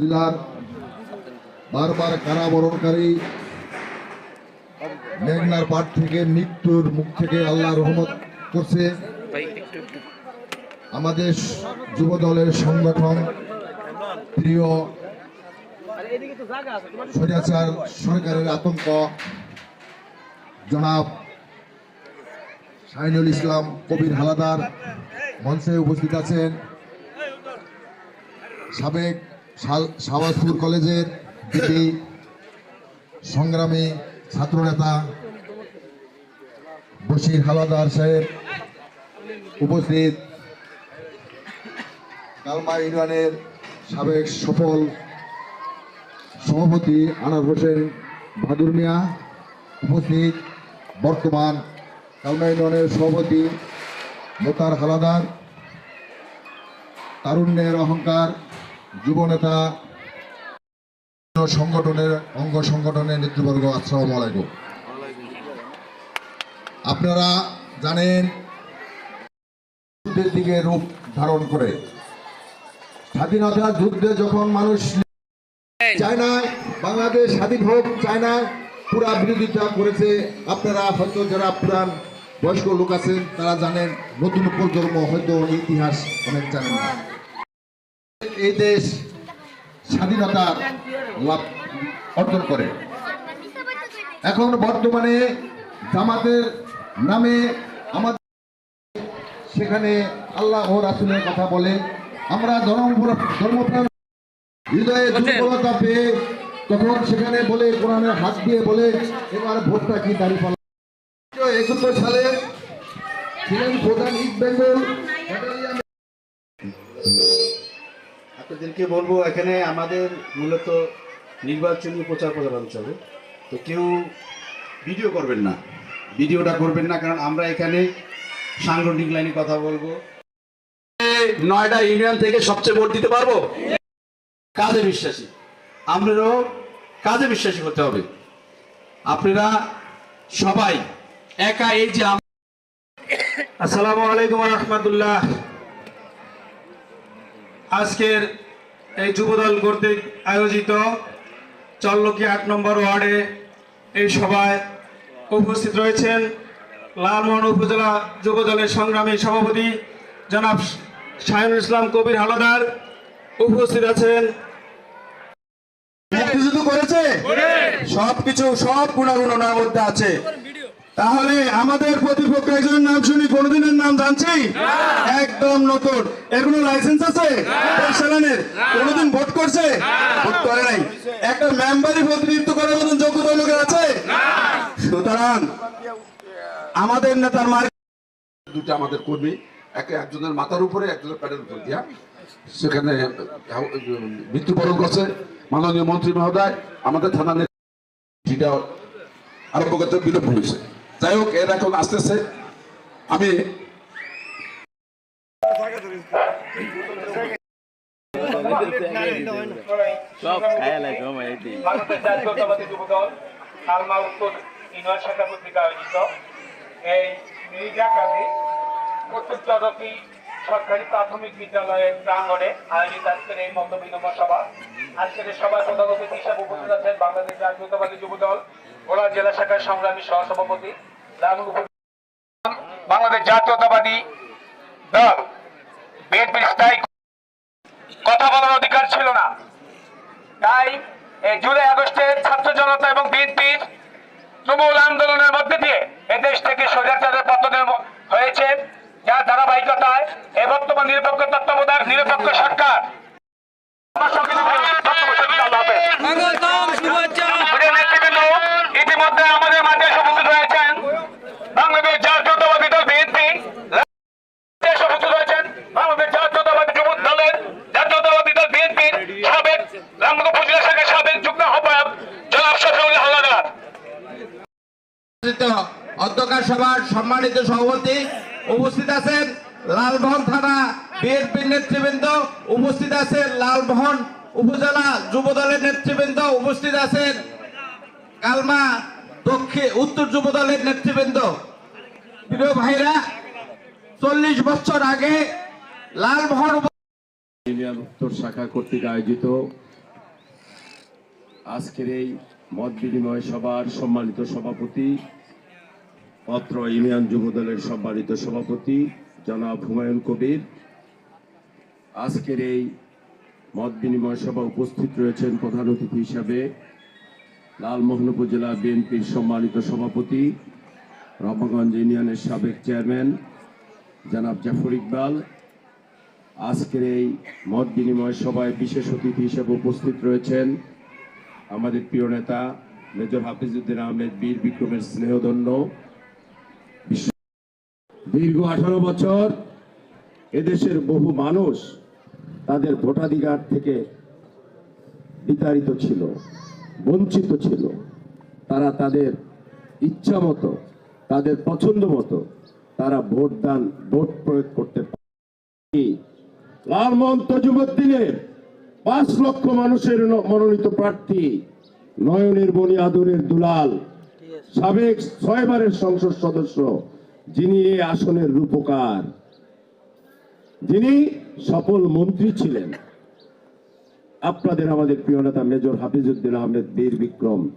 জেলার বারবার কারাবরণকারী মেঘনার পাট থেকে, মৃত্যুর মুখ থেকে আল্লাহ রহমত করছে। আমাদের যুব দলের সংগঠন, প্রিয় সরকারের আতঙ্ক। জনাব শাহিনুল ইসলাম, কবির হালাদার মঞ্চে উপস্থিত আছেন। সাবেক শাহবাজপুর কলেজের দিদি সংগ্রামী ছাত্রনেতা বশির হালাদার সাহেব উপস্থিত। কালমা ইউনিয়নের সাবেক সফল সভাপতি আনার হোসেন বাহাদুর মিয়া উপস্থিত। বর্তমান কালমা ইউনিয়নের সভাপতি মোতার হালাদার, তারুণ্যের অহংকার যুবনেতা সংগঠনের অঙ্গ সংগঠনের নেতৃবর্গ, আসসালামু আলাইকুম। আপনারা জানেন, যুদ্ধের দিকে রূপ ধারণ করে। স্বাধীনতা যুদ্ধে যখন মানুষ চায় না বাংলাদেশ স্বাধীন হোক চায় না পুরা বিরোধিতা করেছে, আপনারা হয়তো যারা পুরান বয়স্ক লোক আছেন, তারা জানেন, নতুন প্রজন্ম হয়তো ইতিহাস অনেক জানেন না। এই দেশ স্বাধীনতা লাভ অর্জন করে। এখন বর্তমানে জামাতের নামে আমাদের সেখানে আল্লাহ ও রাসুলের কথা বলে আমরা ধর্ম ধর্মপ্রাণ হৃদয়ে দুর্বলতা পেয়ে তখন সেখানে বলে কোরআনের হাত দিয়ে বলে এবার ভোটটা কি দাঁড়িয়ে পাল একাত্তর সালে ছিলেন প্রধান ইস্ট বেঙ্গল আপনাদেরকে বলব, এখানে আমাদের মূলত নির্বাচনী প্রচার প্রচারণ চলে। তো কেউ ভিডিও করবেন না, ভিডিওটা করবেন না, কারণ আমরা এখানে সাংগঠনিক লাইনে কথা বলব। নয়টা ইউনিয়ন থেকে সবচেয়ে ভোট দিতে পারব? কাজে বিশ্বাসী। আমাদেরও কাজে বিশ্বাসী হতে হবে। আপনারা সবাই একা এই যে আসসালামু আলাইকুম রহমতুল্লাহ। আজকের এই যুবদল কর্তৃক আয়োজিত চল্লকি আট নম্বর ওয়ার্ডে এই সভায় উপস্থিত রয়েছেন লালমোহন উপজেলা যুবদলের সংগ্রামী সভাপতি জনাব শাহিনুল ইসলাম কবির হালাদার উপস্থিত আছেন। মুক্তিযুদ্ধ করেছে? সবকিছু সব গুণাগুণ ওনার মধ্যে আছে। তাহলে আমাদের প্রতিপক্ষ একজনের নাম শুনি কোনদিনের নাম জানছি? একদম নতুন। এর কোনো লাইসেন্স আছে চালানের কোনদিন ভোট করছে? ভোট করে নাই। একটা মেম্বারই প্রতিনিধিত্ব করার মতন যোগ্যতা লোকের আছে? সুতরাং আমাদের নেতার মার দুটো আমাদের কর্মী একে একজনের মাথার উপরে একজনের প্যাডের উপর। দিয়া সেখানে মৃত্যুবরণ করছে মাননীয় মন্ত্রী মহোদয়। আমাদের থানা নেতা আরম্ভ করতে বিলম্ব হয়েছে। যাই হোক এর এখন আসতেছে। আমি ভারতের জাতীয়তাবাদী উত্তর ইউনিয়ন শাখা পত্রিকা আয়োজিত। এই মির্জা কাজী কর্তৃত্বরী সরকারি প্রাথমিক বিদ্যালয়ের প্রাঙ্গণে আয়োজিত আজকের এই মত বিনিময় সভা। আজকের এই সভায় প্রধান অতিথি হিসেবে উপস্থিত আছেন বাংলাদেশ জাতীয়তাবাদী যুবদল ভোলা জেলা শাখার সংগ্রামী সহসভাপতি বাংলাদেশ জাতীয়তাবাদী দল বিএনপির স্থায়ী কথা বলার অধিকার ছিল না। তাই জুলাই আগস্টের ছাত্র জনতা এবং বিএনপির তুমুল আন্দোলনের মধ্যে দিয়ে এদেশ থেকে স্বৈরাচারের পতনের হয়েছে। যার ধারাবাহিকতায় এ বর্তমান নিরপেক্ষ তত্ত্বাবধায়ক, নিরপেক্ষ সরকার। আমার সঙ্গে বক্তব্য শেষ করতে হবে। প্রিয় নেতৃবৃন্দ, ইতিমধ্যে আমাদের মাঝে এসে উপস্থিত রয়েছেন বাংলাদেশ জাতীয়তাবাদী দল বিএনপি এসে উপস্থিত রয়েছেন বাংলাদেশ জাতীয়তাবাদী যুব দলের জাতীয়তাবাদী দল বিএনপির সাবেক রামগঞ্জ উপজেলা শাখার সাবেক যুগ্ম আহ্বায়ক জনাব শফিউল্লাহ হাওলাদার আয়োজিত অধ্যকার সভার সম্মানিত সভাপতি উপস্থিত আছেন লালমোহন থানা বিএনপির নেতৃবৃন্দ উপস্থিত আছেন লালমোহন উপজেলা যুব দলের নেতৃবৃন্দ উপস্থিত আছেন কালমা দক্ষিণ উত্তর যুব দলের নেতৃবৃন্দ। প্রিয় ভাইরা, চল্লিশ বছর আগে লালমোহন উত্তর শাখা কর্তৃক আয়োজিত আজকের এই মত বিনিময় সভার সম্মানিত সভাপতি পত্র ইউনিয়ন যুবদলের সম্মানিত সভাপতি জনাব হুমায়ুন কবির। আজকের এই মত বিনিময় সভা উপস্থিত রয়েছেন প্রধান অতিথি হিসাবে লালমোহন উপজেলা বিএনপির সম্মানিত সভাপতি রমাগঞ্জ ইউনিয়নের সাবেক চেয়ারম্যান জনাব জাফর ইকবাল। আজকের এই মত বিনিময় সভায় বিশেষ অতিথি হিসেবে উপস্থিত রয়েছেন আমাদের প্রিয় নেতা মেজর হাফিজউদ্দিন আহমেদ, বীর বিক্রমের স্নেহধন্য দীর্ঘ আঠারো বছর এদেশের বহু মানুষ তাদের ভোটাধিকার থেকে বিতাড়িত ছিল, বঞ্চিত ছিল। তারা তাদের ইচ্ছা মতো, তাদের পছন্দ মতো তারা ভোট দান ভোট প্রয়োগ করতে লালমোহন তজুমুদ্দিনের পাঁচ লক্ষ মানুষের মনোনীত প্রার্থী, নয়নের বনি আদরের দুলাল। সাবেক ছয়বারের সংসদ সদস্য, যিনি এই আসনের রূপকার, যিনি সফল মন্ত্রী ছিলেন। আপনাদের আমাদের প্রিয় নেতা মেজর হাফিজউদ্দিন আহমেদ বীর বিক্রম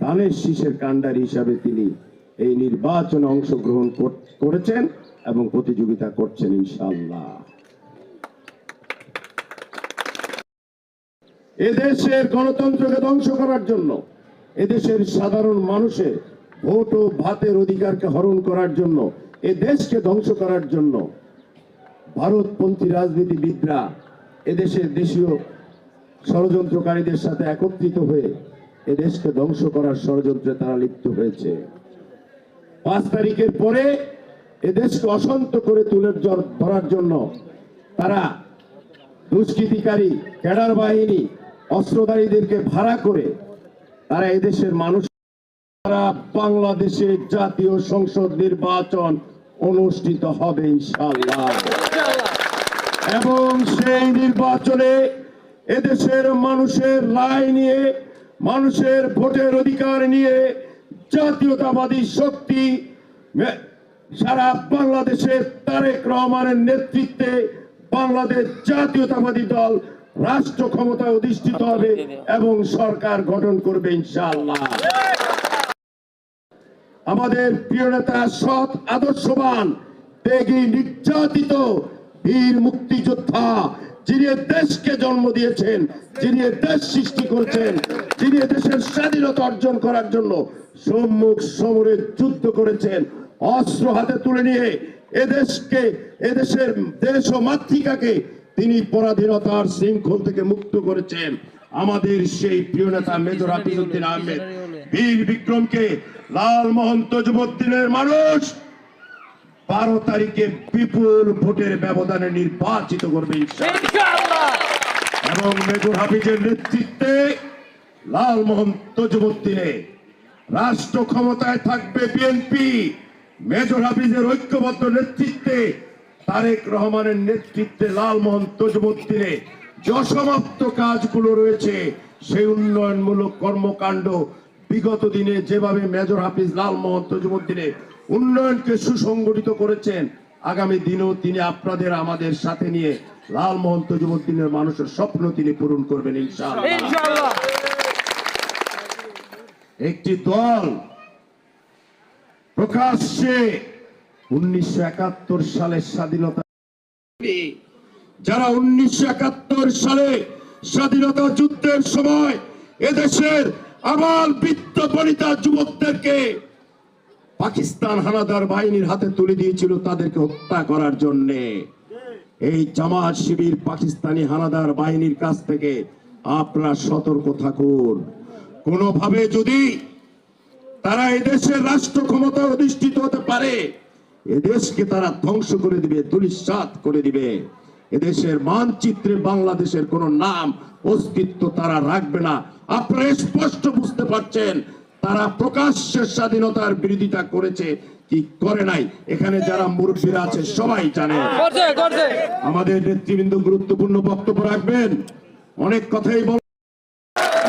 ধানের শীষের কাণ্ডারি হিসাবে তিনি এই নির্বাচনে অংশগ্রহণ কর- করেছেন এবং প্রতিযোগিতা করছেন ইনশাল্লাহ এদেশের গণতন্ত্রকে ধ্বংস করার জন্য এদেশের সাধারণ মানুষের ভোট ও ভাতের অধিকারকে হরণ করার জন্য, এ দেশকে ধ্বংস করার জন্য ভারতপন্থী রাজনীতিবিদরা এদেশের দেশীয় ষড়যন্ত্রকারীদের সাথে একত্রিত হয়ে এ দেশকে ধ্বংস করার ষড়যন্ত্রে তারা লিপ্ত হয়েছে। পাঁচ তারিখের পরে এদেশকে অশান্ত করে তুলে ধরার জন্য তারা দুষ্কৃতিকারী, ক্যাডার বাহিনী, অস্ত্রধারীদেরকে ভাড়া করে তারা এদেশের মানুষ বাংলাদেশে জাতীয় সংসদ নির্বাচন অনুষ্ঠিত হবে, ইনশাআল্লাহ। এবং সেই নির্বাচনে এদেশের মানুষের রায় নিয়ে, মানুষের ভোটের অধিকার নিয়ে জাতীয়তাবাদী শক্তি সারা বাংলাদেশের তারেক রহমানের নেতৃত্বে বাংলাদেশ জাতীয়তাবাদী দল রাষ্ট্র ক্ষমতা অধিষ্ঠিত হবে এবং সরকার গঠন করবে ইনশাআল্লাহ। আমাদের প্রিয় নেতা সৎ আদর্শবান ত্যাগী নির্যাতিত বীর মুক্তিযোদ্ধা যিনি দেশকে জন্ম দিয়েছেন যিনি দেশ সৃষ্টি করেছেন যিনি দেশের স্বাধীনতা অর্জন করার জন্য সম্মুখ সমরে যুদ্ধ করেছেন অস্ত্র হাতে তুলে নিয়ে এদেশকে এদেশের দেশ ও মাতৃকাকে তিনি পরাধীনতার শৃঙ্খল থেকে মুক্ত করেছেন। আমাদের সেই প্রিয় নেতা মেজর হাফিজউদ্দিন আহমেদ। বীর বিক্রমকে লাল লালমোহন তজুমুদ্দিনের মানুষ বারো তারিখে বিপুল ভোটের ব্যবধানে নির্বাচিত করবে এবং মেজর হাফিজের নেতৃত্বে লালমোহন তজুমুদ্দিনে রাষ্ট্র ক্ষমতায় থাকবে বিএনপি। মেজর হাফিজের ঐক্যবদ্ধ নেতৃত্বে তারেক রহমানের নেতৃত্বে লালমোহন তজুমুদ্দিনে যে অসমাপ্ত কাজগুলো রয়েছে সেই উন্নয়নমূলক কর্মকাণ্ড বিগত দিনে যেভাবে মেজর হাফিজ লালমোহন তজুমুদ্দিনে উন্নয়নকে সুসংগঠিত করেছেন আগামী দিনেও তিনি আপনাদের আমাদের সাথে নিয়ে লালমোহন তজুমুদ্দিনের মানুষের স্বপ্ন তিনি পূরণ করবেন ইনশাআল্লাহ। একটি দল প্রকাশ্যে উনিশশো একাত্তর সালের স্বাধীনতা যারা উনিশশো একাত্তর সালে স্বাধীনতা যুদ্ধের সময় এদেশের আবাল বৃত্ত বনিতা যুবকদেরকে পাকিস্তান হানাদার বাহিনীর হাতে তুলে দিয়েছিল, তাদেরকে হত্যা করার জন্যে। এই জামাত শিবির পাকিস্তানি হানাদার বাহিনীর কাছ থেকে আপনার সতর্ক থাকুন। কোনোভাবে যদি তারা এদেশের রাষ্ট্র ক্ষমতা অধিষ্ঠিত হতে পারে এদেশকে তারা ধ্বংস করে দিবে দুলিশাত করে দিবে। এদেশের মানচিত্রে বাংলাদেশের কোন নাম অস্তিত্ব তারা রাখবে না। আপনারা স্পষ্ট বুঝতে পারছেন তারা প্রকাশ্যে স্বাধীনতার বিরোধিতা করেছে কি করে নাই? এখানে যারা মুরব্বীরা আছে সবাই জানে। আমাদের নেতৃবৃন্দ গুরুত্বপূর্ণ বক্তব্য রাখবেন। অনেক কথাই বল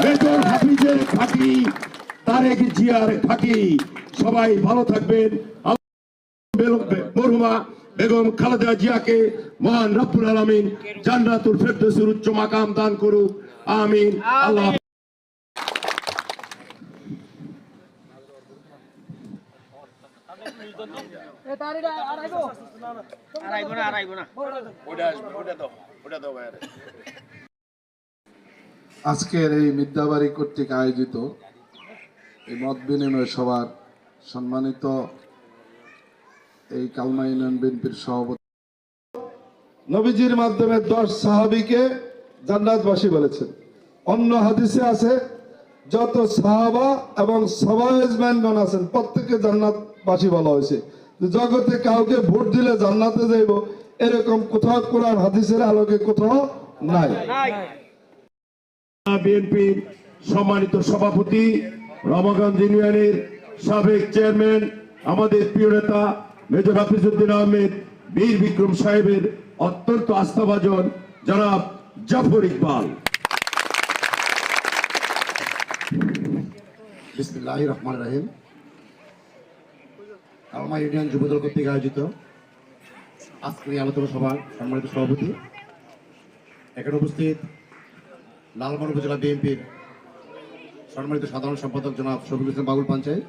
মেজর হাফিজের ফাঁকি তারেক জিয়ার ফাঁকি। সবাই ভালো থাকবেন। বেগম খালেদা জিয়াকে মহান আলামিন জান্নাতুল ফেরদৌসের উচ্চ মাকাম দান করুক। আমিন। আল্লাহ আজকের এই মিদ্যাবাড়ি কর্তৃক আয়োজিত এই মত বিনিময় সভার সম্মানিত এই কালমা ইউনিয়ন বিএনপির সভাপতি। নবীজির মাধ্যমে দশ সাহাবিকে জান্নাতবাসী বলেছেন। অন্য হাদিসে আছে, যত সাহাবা এবং সবাইজম্যানগণ আছেন, প্রত্যেককে জান্নাতবাসী বলা হয়েছে। জগতে কাউকে ভোট দিলে জান্নাতে যাইব, এরকম কোথাও কোরআন হাদিসের আলোকে কোথাও নাই। বিএনপির সম্মানিত সভাপতি রমাগঞ্জ ইউনিয়নের সাবেক চেয়ারম্যান, আমাদের প্রিয় নেতা মেজর হাফিজুদ্দিন আহমেদ, বীর বিক্রম সাহেবের অত্যন্ত আস্থাভাজন জনাব জাফর ইকবাল। রহমান রাহিম। কালমা ইউনিয়ন যুবদল কর্তৃক আয়োজিত আজকের এই আলোচনা সভার সম্মানিত সভাপতি। এখানে উপস্থিত লালমোহন উপজেলা বিএনপির সম্মানিত সাধারণ সম্পাদক জনাব শফিকুল ইসলাম বাবুল পঞ্চায়েত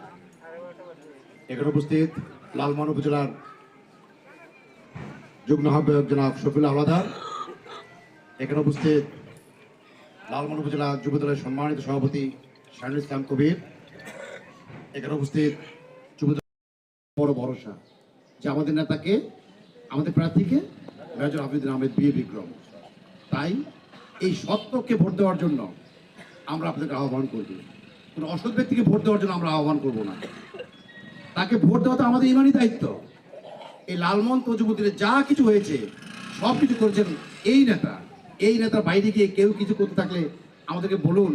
এখানে উপস্থিত লালমোহন উপজেলার যুগ্ম আহ্বায়ক জনাব শফিল আহ্লাদার। এখানে উপস্থিত লালমোহন উপজেলা যুবদলের সম্মানিত সভাপতি শাহিনুল ইসলাম কবির। এখানে উপস্থিত বড় ভরসা যে আমাদের নেতাকে, আমাদের প্রার্থীকে মেজর হাফিজুল আহমেদ বিয়ে বিক্রম। তাই এই সত্যকে ভোট দেওয়ার জন্য আমরা আপনাদেরকে আহ্বান করব। কোনো অসৎ ব্যক্তিকে ভোট দেওয়ার জন্য আমরা আহ্বান করব না। তাকে ভোট দেওয়া তো আমাদের ইমানই দায়িত্ব। এই লালমন তজুমুদ্দিনের যা কিছু হয়েছে সব কিছু করেছেন এই নেতা। এই নেতার বাইরে গিয়ে কেউ কিছু করতে থাকলে আমাদেরকে বলুন